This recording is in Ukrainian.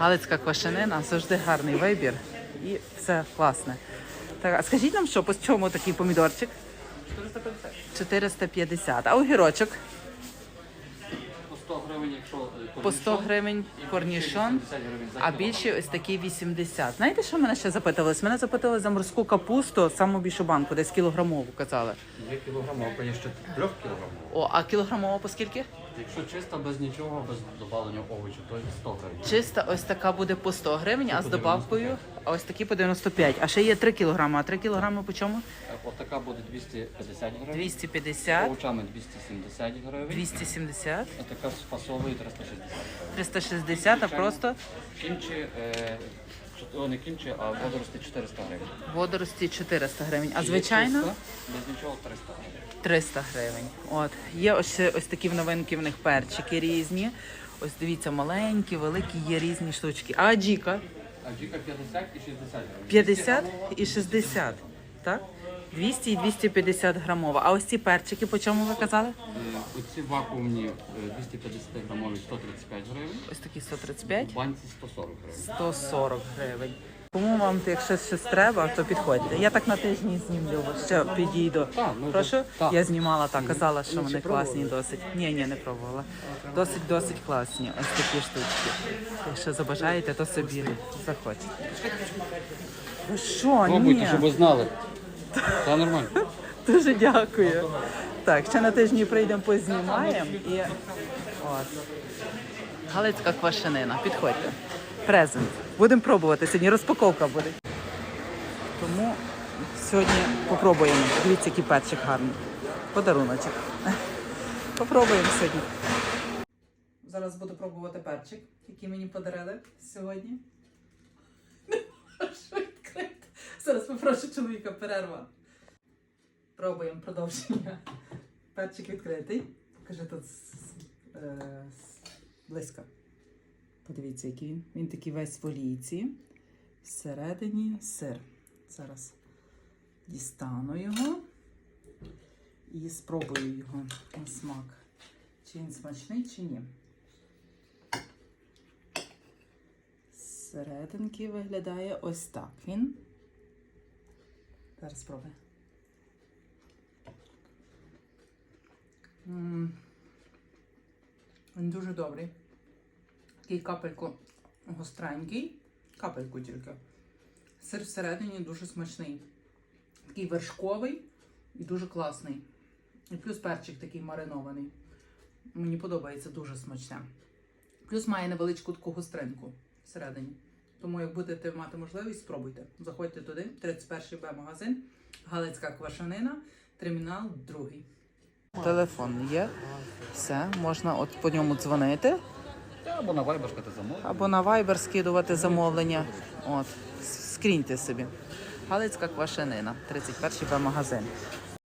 Галицька квашенина завжди гарний вибір і все класне. Так, а скажіть нам, що по чому такий помідорчик? 450. 450. А огірочок По 100 гривень, якщо е, по 100 гривень корнішон, 80 гривень за а більші ось такі 80. Знаєте, що мене ще запитувалось? Мене запитали за морську капусту, саму більшу банку, десь кілограмову казали. Є кілограмовка, є ще 3 кілограмова. О, а кілограмова по скільки? Якщо чисто, без нічого, без додавання овочів, то 100 гривень. Чиста ось така буде по 100 гривень, а з по добавкою, а ось такі по 95. А ще є 3 кілограми. А 3 кілограми по чому? Е, Отака буде 250 гривень. 250, Овочами 270 гривень. 270, А така з фасовою 360 гривень. 360, а просто Кімчі, е, чот- о, не кімчі, а водорості 400 гривень. водорості 400 гривень. А звичайно чисто, без нічого 300 гривень. 300 гривень. От є ось ось такі в новинки в них перчики різні. Ось дивіться, маленькі, великі, є різні штучки. А аджіка А джіка 50 і 60 гривень. 50 і 60, так? 200 і 250 грамова. А ось ці перчики, по чому ви казали? Е, Оці вакуумні е, 250 грамові 135 гривень. Ось такі 135. В банці 140 гривень. 140 гривень. Кому вам, якщо щось треба, то підходьте. Я так на тижні знімлю, ще підійду. Вже- Прошу, я знімала так, казала, що Ну, вони класні досить. Ні, ні, не пробувала. Досить, досить класні. Ось такі штучки. Якщо забажаєте, то собі заходьте. Ви що, Пробуйте, щоб ви знали. Все нормально. Дуже дякую. Так, ще на тижні прийдемо, познімаємо і от. Галицька квашенина. Підходьте. Презент. Будемо пробувати. Сьогодні розпаковка буде. Тому сьогодні попробуємо. Дивіться, який перчик гарний. Подаруночок. Попробуємо сьогодні. Зараз буду пробувати перчик, який мені подарили сьогодні. Зараз попрошу чоловіка перерва. Пробуємо продовження. Перчик відкритий. Покажи тут е, близько. Подивіться, який він. Він такий весь в олійці. Всередині сир. Зараз дістану його і спробую його на смак. Чи він смачний, чи ні. Зсерединки виглядає ось так він. Зараз спробую. Він дуже добрий. Такий капельку гостренький. Капельку тільки. Сир всередині дуже смачний. Такий вершковий і дуже класний. І плюс перчик такий маринований. Мені подобається дуже смачне. Плюс має невеличку таку гостринку всередині. Тому, як будете мати можливість, спробуйте. Заходьте туди, 31-й Б-магазин, Галицька квашанина, термінал 2. Телефон є. Все, можна от по ньому дзвонити Або на Viber сказати замовлення. або на Viber скидувати замовлення. От, скріньте собі. Галицька квашенина, 31-й Б-магазин.